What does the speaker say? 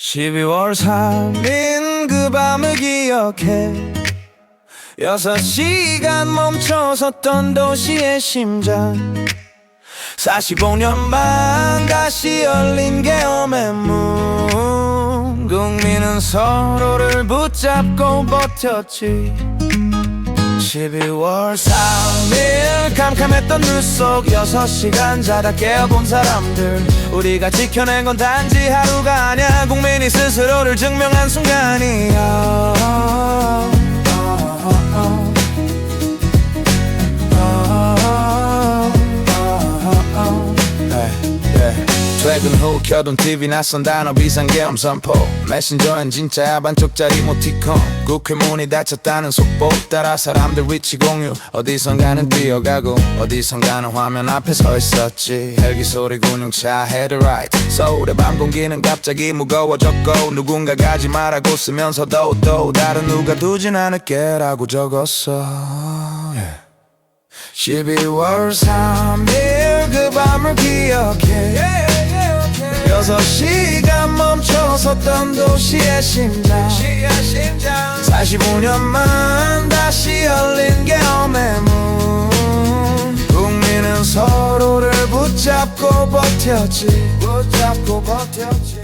12월 3일 그 밤을 기억해. 여섯 시간 멈춰섰던 도시의 심장. 45년 만 다시 열린 계엄의 문. 국민은 서로를 붙잡고 버텼지. 12월 3일 캄캄했던 눈속 6시간 자다 깨어본 사람들. 우리가 지켜낸 건 단지 하루가 아냐 국민이 스스로를 증명한 순간이야 퇴근 후 켜둔 TV 낯선 단어 비상계엄 선포. 메신저엔 진짜야 반쪽짜리 모티콘. 국회 문이 닫혔다는 속보 따라 사람들 위치 공유. 어디선가는 뛰어가고 어디선가는 화면 앞에 서 있었지. 헬기 소리 군용차 헤드라이트 서울의 밤 공기는 갑자기 무거워졌고 누군가 가지 말라고 쓰면서도 또 다른 누가 두진 않을게라고 적었어. yeah. 12월 3일 여섯 시간 멈춰섰던 도시의 심장. 45년만 다시 열린 계엄의 문. 국민은 서로를 붙잡고 버텼지 붙잡고 버텼지